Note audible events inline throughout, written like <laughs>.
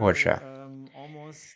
Отже, um,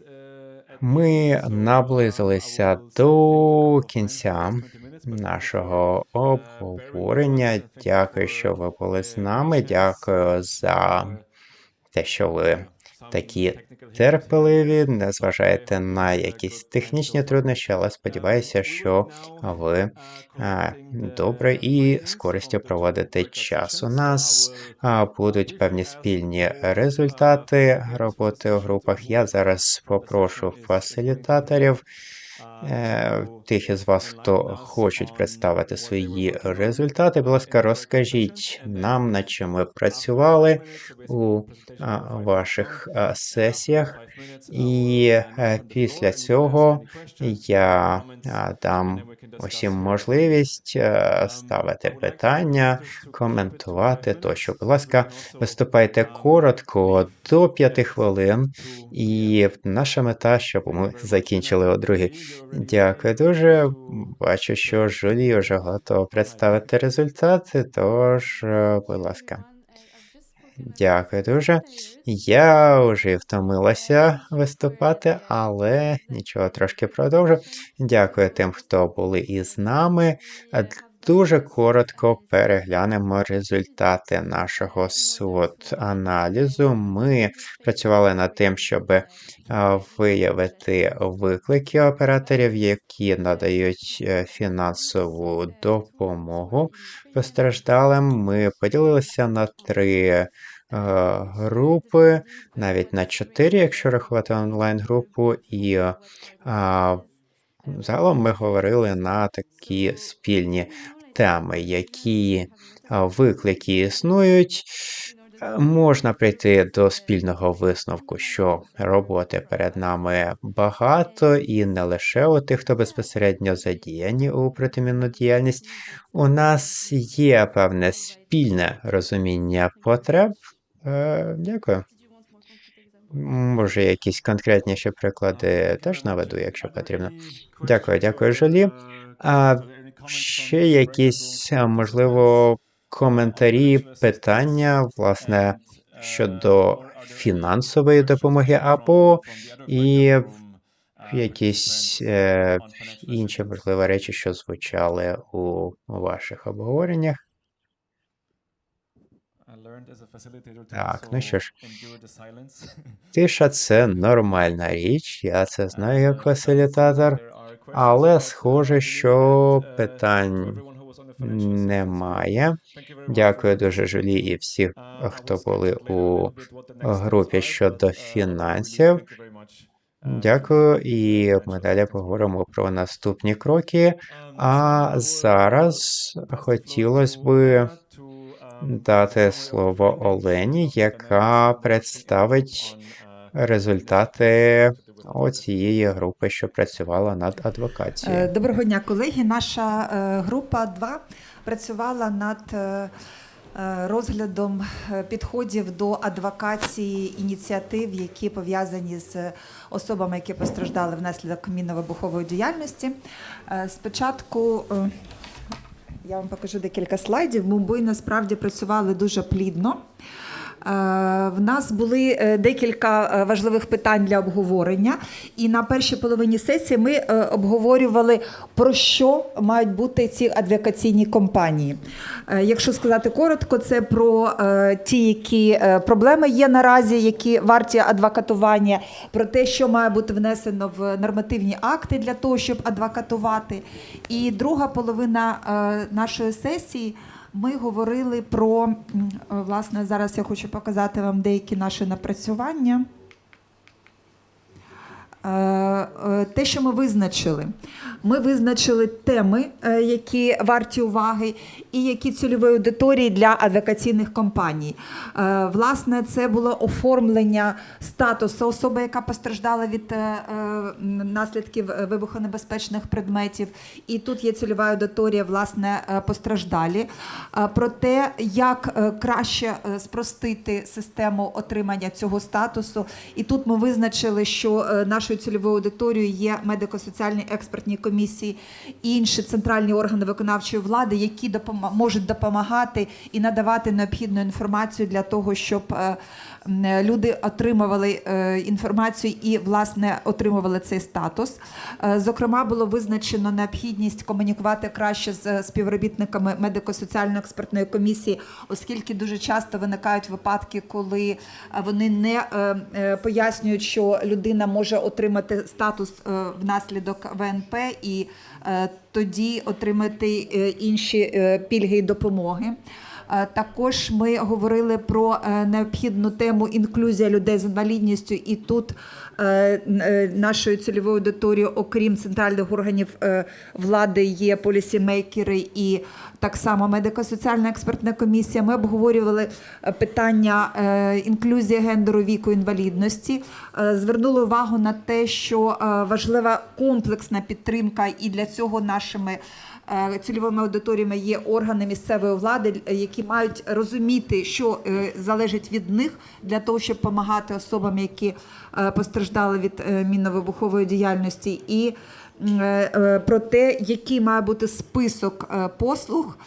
uh, ми um, наблизилися до кінця for 20 minutes, but нашого uh, обговорення. Дякую, що ви були з uh, нами. Дякую uh, за те, що ви uh, такі терпеливі, не зважаєте на якісь технічні труднощі, але Um, сподіваюся, що ви uh, а, добре і з користю проводите час. У нас а, uh, будуть певні спільні uh, результати роботи у групах. Я зараз попрошу фасилітаторів uh, Е, Тих із вас, хто хочуть представити свої результати, будь uh, ласка, розкажіть нам, над чим ви працювали у ваших сесіях. І е, після цього я дам усім можливість е, Um, ставити питання, коментувати тощо. Будь ласка, виступайте um, коротко до п'яти хвилин. І наша мета, щоб ми закінчили о другій. Дякую дуже. Бачу, що Жулі вже готова представити результати, тож, е, будь ласка. Дякую дуже. Я вже втомилася виступати, але нічого, трошки продовжу. Дякую тим, хто були із нами. Дуже коротко переглянемо результати нашого SWOT-аналізу. Ми працювали над тим, щоб е, виявити виклики операторів, які надають е, фінансову допомогу постраждалим. Ми поділилися на три е, групи, навіть на чотири, якщо рахувати онлайн-групу, і а, загалом ми говорили на такі спільні теми, які виклики існують. Е, Можна прийти до спільного висновку, що роботи перед нами багато, і не лише у тих, хто безпосередньо задіяні у протимінну діяльність. У нас є певне спільне розуміння потреб. Е, Дякую. Може, якісь конкретніші приклади теж наведу, якщо потрібно. Дякую, дякую, Жолі. А ще якісь, можливо, коментарі, питання, власне, щодо фінансової допомоги, або і якісь е, інші, можливо, речі, що звучали у ваших обговореннях. Так, ну що ж, <laughs> тиша це нормальна річ, я це знаю як фасилітатор, але схоже, що питань немає. Дякую дуже Жулі і всіх, хто були у групі щодо фінансів. Дякую, і ми далі поговоримо про наступні кроки. А зараз хотілося би дати слово Олені, яка представить результати оцієї групи, що працювала над Е, адвокацією. Доброго дня, колеги. Наша е, група 2 працювала над е, е, розглядом е, підходів до адвокації ініціатив, які пов'язані з особами, які постраждали внаслідок мінно-вибухової діяльності. Е, Спочатку е, я вам покажу декілька слайдів. Ми насправді працювали дуже плідно. Е, В нас були е, декілька е, важливих питань для обговорення, і на першій половині сесії ми обговорювали про що мають бути ці адвокаційні компанії. Якщо сказати коротко, це про ті, які проблеми є наразі, які варті адвокатування, про те, що має бути внесено в нормативні акти для того, щоб адвокатувати. І друга половина нашої сесії. Ми говорили про е, власне зараз я хочу показати вам деякі наші напрацювання. Е, е, Те, що ми визначили, ми визначили теми, е, які варті уваги, і які цільової аудиторії для адвокаційних компаній. Власне, це було оформлення статусу особи, яка постраждала від наслідків вибухонебезпечних предметів. І тут є цільова аудиторія, власне, постраждалі. Про те, як краще спростити систему отримання цього статусу. І тут ми визначили, що е, нашою цільовою аудиторією є медико-соціальні експертні комісії. і інші центральні органи виконавчої влади, які можуть допомагати і надавати необхідну інформацію для того, щоб е, люди отримували е, інформацію і власне отримували цей статус. Е, Зокрема, було визначено необхідність комунікувати краще з співробітниками медико-соціальної експертної комісії, оскільки дуже часто виникають випадки, коли вони не пояснюють, що людина може отримати статус е, внаслідок ВНП і е, тоді отримати е, інші пільги і допомоги. Також ми говорили про необхідну тему інклюзія людей з інвалідністю, і тут нашою цільовою аудиторією, окрім центральних органів е, влади, є полісімейкери і так само медико-соціальна експертна комісія. Ми обговорювали е, питання е, інклюзії гендеру віку інвалідності. Е, Звернули увагу на те, що е, важлива комплексна підтримка, і для цього нашими е, цільовими аудиторіями є органи місцевої влади, е, які мають розуміти, що е, залежить від них для того, щоб допомагати особам, які е, постраждали від е, мінно-вибухової діяльності, і е, е, про те, який має бути список послуг,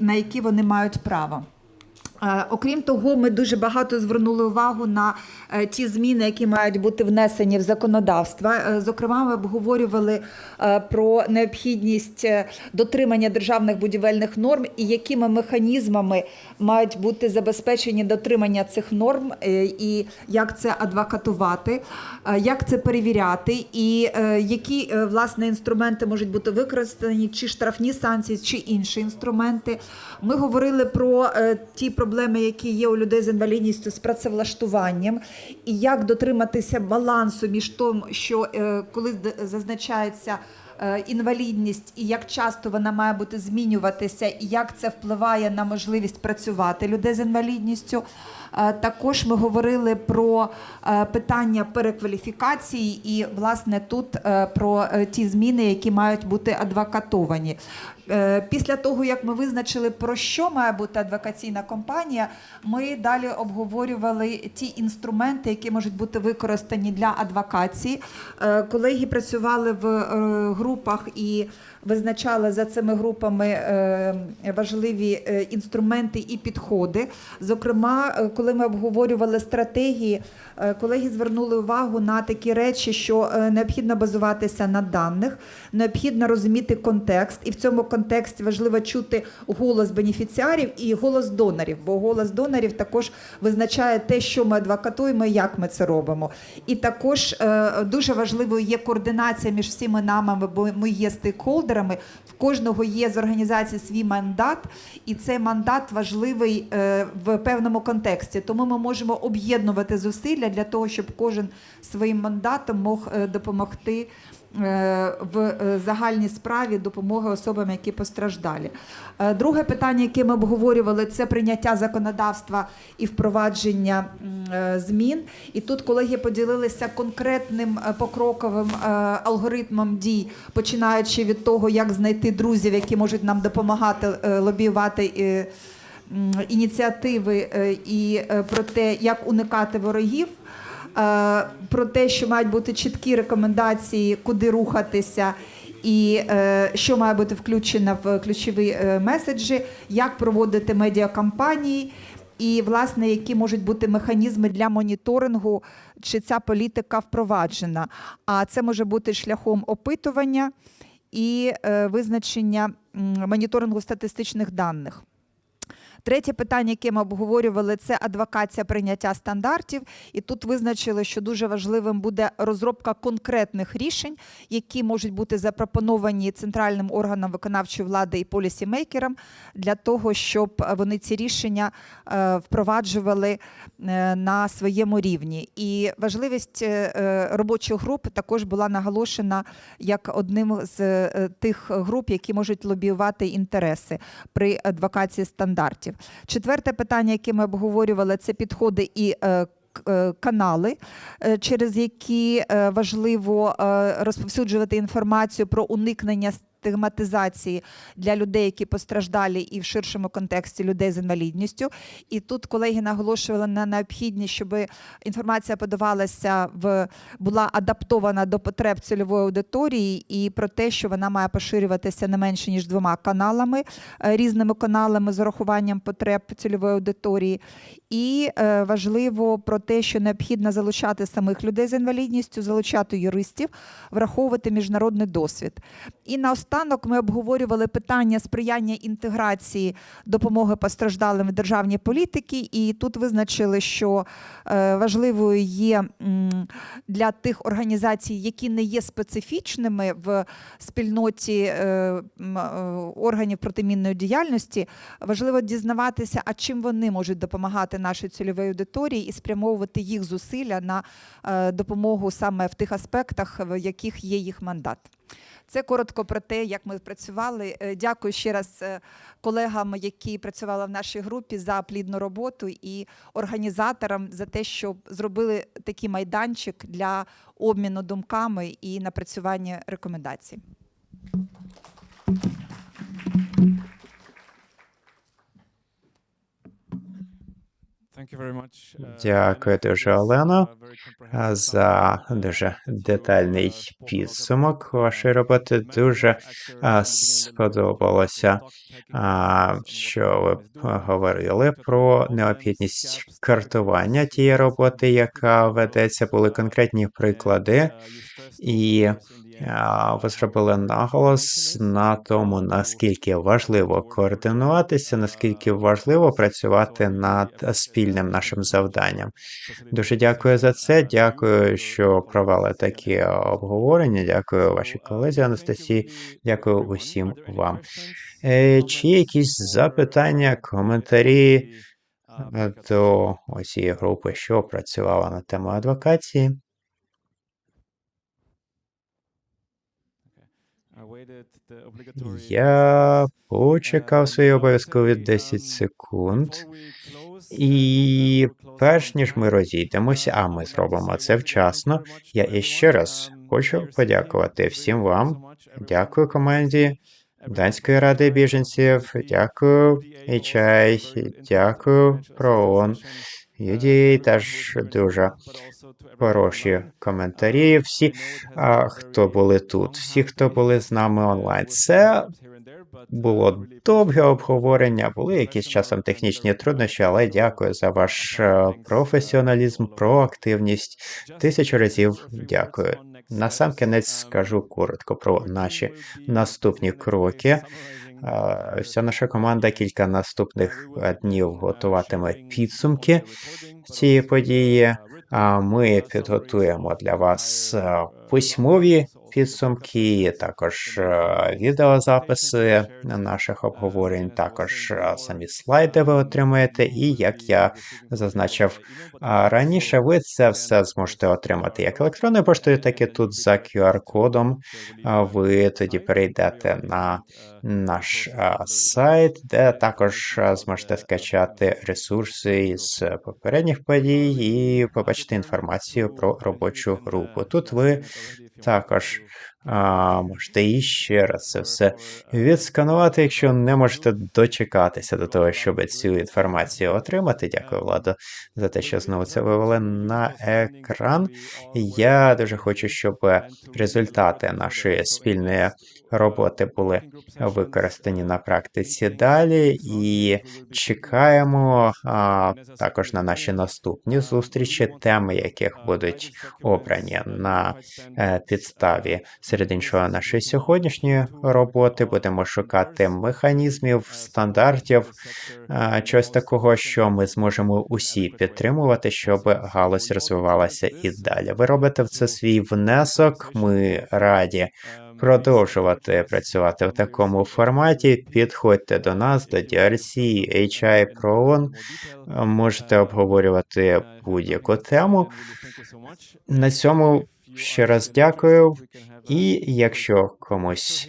на які вони мають право. Е, Окрім того, ми дуже багато звернули увагу на е, ті зміни, які мають бути внесені в законодавство. Е, Зокрема, ми обговорювали про необхідність дотримання державних будівельних норм і якими механізмами мають бути забезпечені дотримання цих норм, і як це адвокатувати, як це перевіряти, і які власне інструменти можуть бути використані, чи штрафні санкції, чи інші інструменти. Ми говорили про ті проблеми, які є у людей з інвалідністю з працевлаштуванням, і як дотриматися балансу між тим, що е, коли зазначається. е, Інвалідність і як часто вона має бути змінюватися, і як це впливає на можливість працювати людей з інвалідністю. Е, Також ми говорили про е, питання перекваліфікації, і власне тут е, про ті зміни, які мають бути адвокатовані. Після того, як ми визначили, про що має бути адвокаційна компанія, ми далі обговорювали ті інструменти, які можуть бути використані для адвокації. Колеги працювали в групах і визначали за цими групами важливі інструменти і підходи. Зокрема, е, коли ми обговорювали стратегії, е, колеги звернули увагу на такі речі, що е, необхідно базуватися на даних, необхідно розуміти контекст, і в цьому контексті важливо чути голос бенефіціарів і голос донорів, бо голос донорів також визначає те, що ми адвокатуємо, і як ми це робимо. І також е, дуже важливою є координація між всіми нами, бо ми є стейкхолдерами. В кожного є з організації свій мандат, і цей мандат важливий в певному контексті. Тому ми можемо об'єднувати зусилля для того, щоб кожен своїм мандатом мог е, допомогти. е, В е, загальній справі допомоги особам, які постраждалі. Друге питання, яке ми обговорювали, це прийняття законодавства і впровадження змін. І тут колеги поділилися конкретним покроковим алгоритмом дій, починаючи від того, як знайти друзів, які можуть нам допомагати лобіювати. Ініціативи е, і е, про те, як уникати ворогів, е, про те, що мають бути чіткі рекомендації, куди рухатися, і що має бути включено в ключові меседжі, як проводити медіакампанії, і власне які можуть бути механізми для моніторингу, чи ця політика впроваджена. А це може бути шляхом опитування і визначення моніторингу статистичних даних. Третє питання, яке ми обговорювали, це адвокація прийняття стандартів. І тут визначили, що дуже важливим буде розробка конкретних рішень, які можуть бути запропоновані центральним органам виконавчої влади і полісімейкерам для того, щоб вони ці рішення е, впроваджували е, на своєму рівні. І важливість е, е, робочих груп також була наголошена як одним з е, тих груп, які можуть лобіювати інтереси при адвокації стандартів. Четверте питання, яке ми обговорювали, це підходи і е, е, канали, е, через які важливо розповсюджувати інформацію про уникнення стигматизації для людей, які постраждалі, і в ширшому контексті людей з інвалідністю. І тут колеги наголошували на необхідність, щоб інформація подавалася в була адаптована до потреб цільової аудиторії, і про те, що вона має поширюватися не менше ніж двома каналами, е, різними каналами з урахуванням потреб цільової аудиторії. І е, важливо про те, що необхідно залучати самих людей з інвалідністю, залучати юристів, враховувати міжнародний досвід. І наостанок ми обговорювали питання сприяння інтеграції допомоги постраждалим в державній політики, і тут визначили, що е, важливою є для тих організацій, які не є специфічними в спільноті е, е, органів протимінної діяльності, важливо дізнаватися, а чим вони можуть допомагати нашій цільовій аудиторії і спрямовувати їх зусилля на допомогу саме в тих аспектах, в яких є їх мандат. Це коротко про те, як ми працювали. Е, Дякую ще раз е, колегам, які працювали в нашій групі за плідну роботу і організаторам за те, що зробили такий майданчик для обміну думками і напрацювання рекомендацій. Дякую дуже, Олено, uh, за дуже Uh, детальний uh, підсумок uh, вашої роботи. Дуже сподобалося, що ви говорили про необхідність картування тієї роботи, яка ведеться. Були uh, конкретні приклади. uh, І uh, ви зробили наголос на тому, наскільки uh, важливо координуватися, uh, наскільки важливо працювати над спільним нашим завданням. uh, Дуже дякую за це. uh, Дякую, що провели такі обговорення. Дякую вашій uh, колезі Анастасії. Дякую усім вам. Е, Чи є якісь запитання, uh, коментарі uh, е, до цієї групи, що працювала на тему адвокації? Я почекав свої обов'язкові say, 10 um, секунд. І uh, перш ніж ми розійдемося, uh, а ми зробимо це вчасно, я іще раз Um, хочу подякувати всім вам. Дякую команді Данської ради біженців. Дякую HI, дякую financial uh, who теж дуже хороші коментарі. Um, Всі, а, хто були тут, всі, хто були з нами uh, онлайн. Це uh, було довге обговорення, були якісь часом технічні труднощі, але дякую за ваш е, uh, професіоналізм, проактивність. Тисячу uh, разів дякую. on next На сам steps. кінець Um, скажу коротко про наші наступні кроки. Е, Вся наша команда кілька Uh, наступних е, днів uh, готуватиме підсумки цієї події. uh, А ми uh, підготуємо для вас е, uh, письмові підсумки, також е, відеозаписи наших um, обговорень, також е, самі слайди ви um, отримаєте. І як я зазначив раніше, ви це все зможете отримати як електронною поштою, так і тут за QR-кодом. Ви uh, тоді перейдете на uh, наш сайт, де uh, також зможете uh, скачати ресурси із попередніх подій і uh, побачити інформацію про uh, робочу групу. uh, Тут ви також а, можете іще раз це все uh, відсканувати, якщо не можете дочекатися до того, щоб цю інформацію отримати. Дякую, Um, Владо, за те, що знову це вивели на екран. Я дуже хочу, щоб результати нашої спільної uh, роботи були використані на uh, практиці далі, і чекаємо а, також на наші наступні um, зустрічі, теми яких uh, будуть обрані uh, на е, підставі. Uh, Серед іншого, нашої сьогоднішньої роботи uh, будемо шукати механізмів, Uh, стандартів, чогось такого, що ми зможемо усі підтримувати, щоб галузь розвивалася і далі. Ви uh, робите в це свій внесок. Ми раді um, продовжувати працювати в такому форматі. Підходьте до uh, нас, до DRC, uh, HI, ProON. Е, Можете Um, обговорювати uh, будь-яку тему. На цьому ще раз дякую. І якщо комусь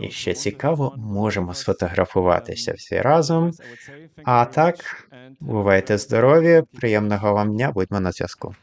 іще цікаво, можемо сфотографуватися Um, всі разом. А так, бувайте здорові, приємного вам дня, будьмо на зв'язку.